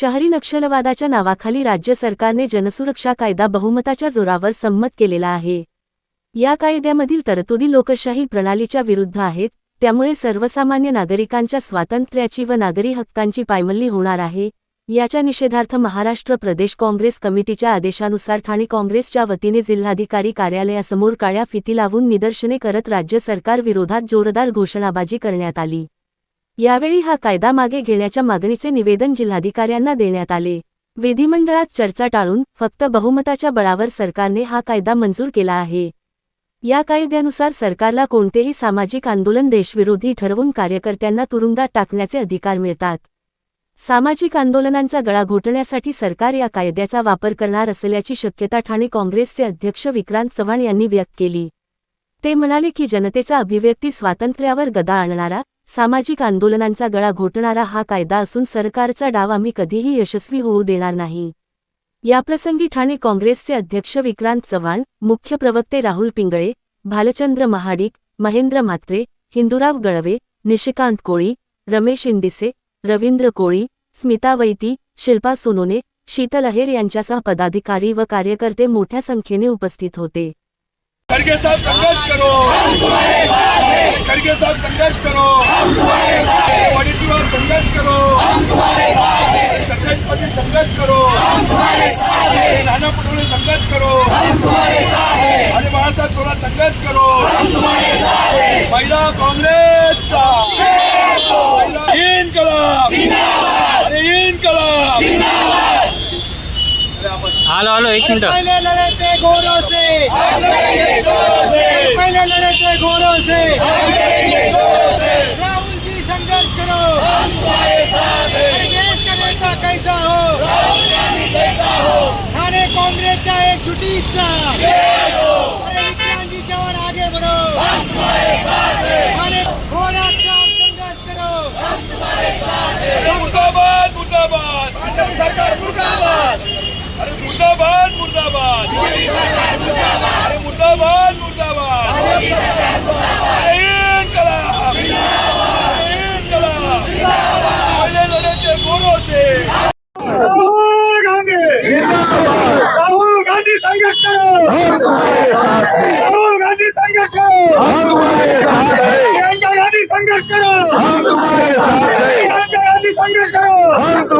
शहरी नक्षलवादाच्या नावाखाली राज्य सरकारने जनसुरक्षा कायदा बहुमताच्या जोरावर संमत केलेला आहे. या कायद्यामधील तरतुदी लोकशाही प्रणालीच्या विरुद्ध आहेत त्यामुळे सर्वसामान्य नागरिकांच्या स्वातंत्र्याची व नागरी हक्कांची पायमल्ली होणार आहे याच्या निषेधार्थ महाराष्ट्र प्रदेश काँग्रेस कमिटीच्या आदेशानुसार ठाणे काँग्रेसच्या वतीने जिल्हाधिकारी कार्यालयासमोर काळ्या फिती लावून निदर्शने करत राज्य सरकार विरोधात जोरदार घोषणाबाजी करण्यात आली. यावेळी हा कायदा मागे घेण्याच्या मागणीचे निवेदन जिल्हाधिकाऱ्यांना देण्यात आले. विधिमंडळात चर्चा टाळून फक्त बहुमताच्या बळावर सरकारने हा कायदा मंजूर केला आहे. या कायद्यानुसार सरकारला कोणतेही सामाजिक आंदोलन देशविरोधी ठरवून कार्यकर्त्यांना तुरुंगात टाकण्याचे अधिकार मिळतात. सामाजिक आंदोलनांचा गळा घोटण्यासाठी सरकार या कायद्याचा वापर करणार असल्याची शक्यता ठाणे काँग्रेसचे अध्यक्ष विक्रांत चव्हाण यांनी व्यक्त केली. ते म्हणाले की जनतेचा अभिव्यक्ती स्वातंत्र्यावर गदा आणणारा सामाजिक आंदोलनांचा गळा घोटणारा हा कायदा असून सरकारचा डाव आम्ही कधीही यशस्वी होऊ देणार नाही. याप्रसंगी ठाणे काँग्रेसचे अध्यक्ष विक्रांत चव्हाण मुख्य प्रवक्ते राहुल पिंगळे भालचंद्र महाडिक महेंद्र म्हात्रे हिंदुराव गळवे निशिकांत कोळी रमेश इंदिसे रवींद्र कोळी स्मिता वैती शिल्पा सोनोने शीतल अहेर यांच्यासह पदाधिकारी व कार्यकर्ते मोठ्या संख्येने उपस्थित होते. के साथ संघर्ष करो. खड़गे साहब संघर्ष करो. वडीलवार संघर्ष करो. संघर्ष करो नाना पटोले संघर्ष करो. आणि बाळासाहेब थोडा संघर्ष करो. महिला काँग्रेसचा हॅलो हॅलो एक मिनिट पहले लड़े थे घोड़ों से पहले लड़े थे घोड़ों से মুর্দাবাদ মুর্দাবাদ রাহুল গান্ধী সংঘর্ষ রাহুল গান্ধী সংঘর্ষ প্রিয়াঙ্কা গান্ধী সংঘর্ষ করো প্রিয়াঙ্কা গান্ধী সংঘর্ষ করো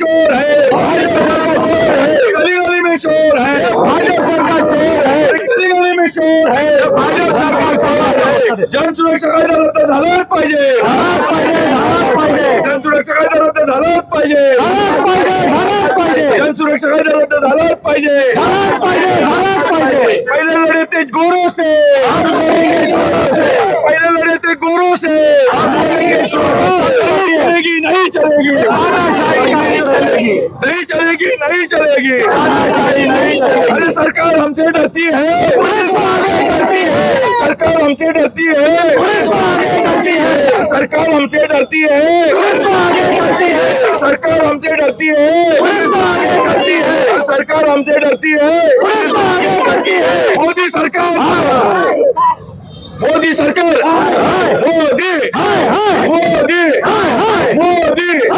चोर है। भाजपा सरकार चोर है। भाजपा सरकार चोर है। गली गली में चोर है। भाजपा सरकार चोर आहे जनसुरक्षा कायदा रद्द झालाच पाहिजे। जन सुरक्षा कायदा रद्द झालाच पाहिजे। जन सुरक्षा कायदा रद्द झालाच पाहिजे। पहिले लढे ते गोरो से। चोरों से। पहिले लढे ते गोरो से। हम लढेंगे चोरों से। चलेगी नहीं चलेगी। नहीं चलेगी नहीं चलेगी। अरे सरकार हमसे डरती है। सरकार हमसे डरती है। सरकार हमसे डरती है। सरकार हमसे डरती है। सरकार हमसे डरती है। मोदी सरकार। मोदी सरकार। मोदी। मोदी। मोदी मोदी।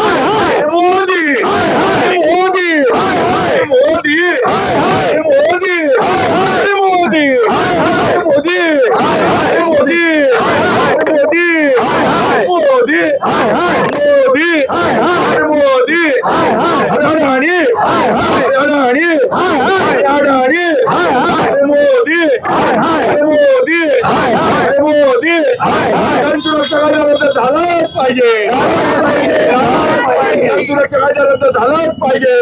अडाणी अडाणी अडाणी मोदी मोदी मोदी. झालाच पाहिजे. सुरक्षा पाहिजे.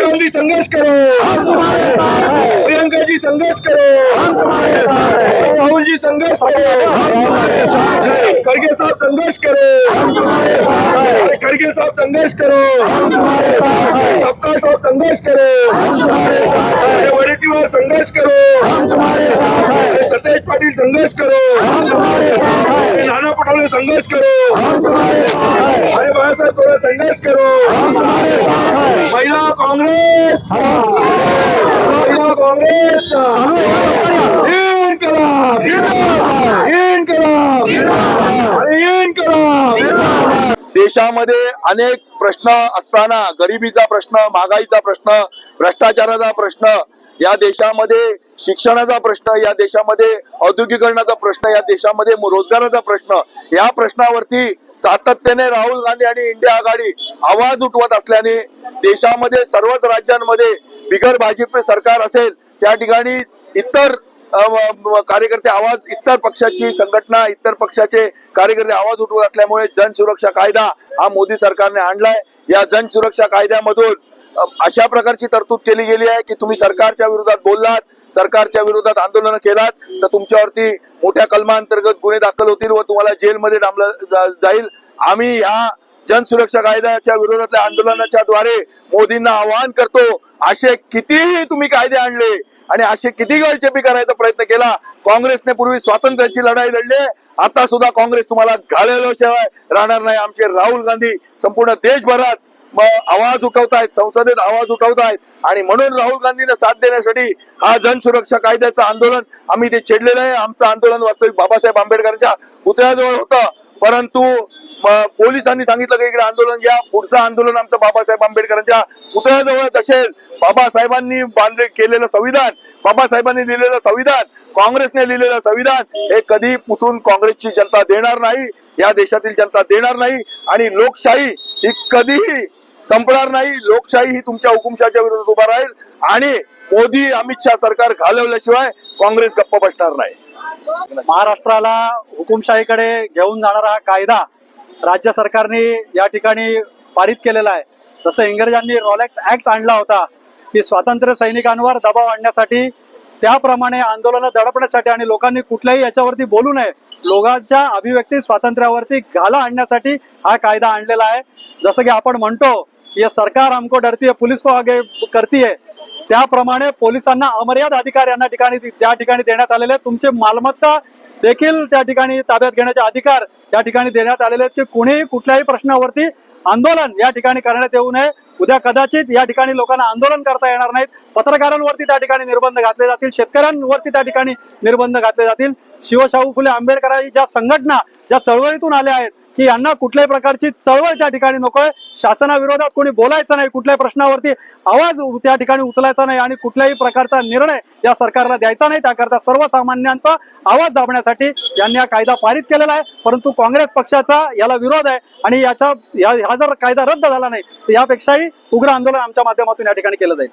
गांधी संघर्ष करो. प्रियंकाजी संघर्ष करो. जी संघर्ष करो। खड़गे साहब संघर्ष करो। खड़गे साहब संघर्ष करो। सबका साहब संघर्ष करो। वडेट्टीवार संघर्ष करो। सतेज पाटील संघर्ष करो। नाना पटोले संघर्ष करो। अरे बाळासाहेब थोडा संघर्ष करो। महिला काँग्रेस। महिला काँग्रेस। इन्कलाब इन्कलाब अरे देशामध्ये अनेक प्रश्न असताना गरिबीचा प्रश्न महागाईचा प्रश्न भ्रष्टाचाराचा प्रश्न या देशामध्ये शिक्षणाचा प्रश्न या देशामध्ये औद्योगिकरणाचा प्रश्न या देशामध्ये रोजगाराचा प्रश्न या प्रश्नावरती सातत्याने राहुल गांधी आणि इंडिया आघाडी आवाज उठवत असल्याने देशामध्ये सर्वच राज्यांमध्ये बिगर भाजप सरकार असेल त्या ठिकाणी इतर कार्यकर्ते आवाज इतर पक्षाची संघटना इतर पक्षाचे कार्यकर्ते आवाज उठवत असल्यामुळे जन सुरक्षा कायदा हा मोदी सरकारने आणलाय. या जन सुरक्षा कायद्यामधून अशा प्रकारची तरतूद केली गेली आहे की तुम्ही सरकारच्या विरोधात बोललात सरकारच्या विरोधात आंदोलन केलात तर तुमच्यावरती मोठ्या कलमांतर्गत गुन्हे दाखल होतील व तुम्हाला जेलमध्ये डांबलं जाईल. आम्ही ह्या जन सुरक्षा कायद्याच्या विरोधातल्या आंदोलनाच्या द्वारे मोदींना आवाहन करतो असे कितीही तुम्ही कायदे आणले आणि असे किती गळचेपी करायचा प्रयत्न केला? काँग्रेसने पूर्वी स्वातंत्र्याची लढाई लढली. आता सुद्धा काँग्रेस तुम्हाला घालेल्याशिवाय राहणार नाही. आमचे राहुल गांधी संपूर्ण देशभरात आवाज आवाज उठवतायत संसदेत आवाज उठवतायत. आणि म्हणून राहुल गांधींना साथ देण्यासाठी हा जन सुरक्षा कायद्याचं आंदोलन आम्ही ते छेडलेलं आहे. आमचं आंदोलन वास्तविक बाबासाहेब आंबेडकरांच्या पुतळ्याजवळ होतं. परंतु पोलिसांनी सांगितलं की इकडे आंदोलन घ्या. पुढचं आंदोलन आमचं बाबासाहेब आंबेडकरांच्या पुतळ्याजवळच असेल. बाबासाहेबांनी बांधले केलेलं संविधान बाबासाहेबांनी लिहिलेलं संविधान काँग्रेसने लिहिलेलं संविधान हे कधी पुसून काँग्रेसची जनता देणार नाही या देशातील जनता देणार नाही आणि लोकशाही ही कधीही संपणार नाही. लोकशाही ही तुमच्या हुकुमशाच्या विरोधात उभा राहील आणि मोदी अमित शहा सरकार घालवल्याशिवाय काँग्रेस गप्प बसणार नाही. महाराष्ट्राला हुकुमशाहीकडे घेऊन जाणारा हा कायदा राज्य सरकारने या ठिकाणी पारित केलेला आहे. जसं इंग्रजांनी रॉलेक्ट ऍक्ट आणला होता की स्वातंत्र्य सैनिकांवर दबाव आणण्यासाठी त्याप्रमाणे आंदोलनं दडपण्यासाठी आणि लोकांनी कुठल्याही याच्यावरती बोलू नये लोकांच्या अभिव्यक्ती स्वातंत्र्यावरती घाला आणण्यासाठी हा कायदा आणलेला आहे. जसं की आपण म्हणतो की सरकार हमको डरती है पुलिस को आगे करती है त्याप्रमाणे पोलिसांना अमर्याद अधिकार यांना ठिकाणी त्या ठिकाणी देण्यात आलेले तुमचे मालमत्ता देखील त्या ठिकाणी ताब्यात घेण्याचे अधिकार त्या ठिकाणी देण्यात आलेले आहेत की कुणीही कुठल्याही प्रश्नावरती आंदोलन या ठिकाणी करण्यात येऊ नये. उद्या कदाचित या ठिकाणी लोकांना आंदोलन करता येणार नाहीत. पत्रकारांवरती त्या ठिकाणी निर्बंध घातले जातील. शेतकऱ्यांवरती त्या ठिकाणी निर्बंध घातले जातील. शिवशाहू फुले आंबेडकरांची ज्या संघटना ज्या चळवळीतून आल्या आहेत की यांना कुठल्याही प्रकारची चळवळ त्या ठिकाणी नकोय. शासनाविरोधात कोणी बोलायचं नाही कुठल्याही प्रश्नावरती. आवाज त्या ठिकाणी उचलायचा नाही आणि कुठल्याही प्रकारचा निर्णय या सरकारला द्यायचा नाही. त्याकरता सर्वसामान्यांचा आवाज दाबण्यासाठी यांनी हा कायदा पारित केलेला आहे. परंतु काँग्रेस पक्षाचा याला विरोध आहे आणि याच्या हा जर कायदा रद्द झाला नाही तर यापेक्षाही उग्र आंदोलन आमच्या माध्यमातून या ठिकाणी केलं जाईल.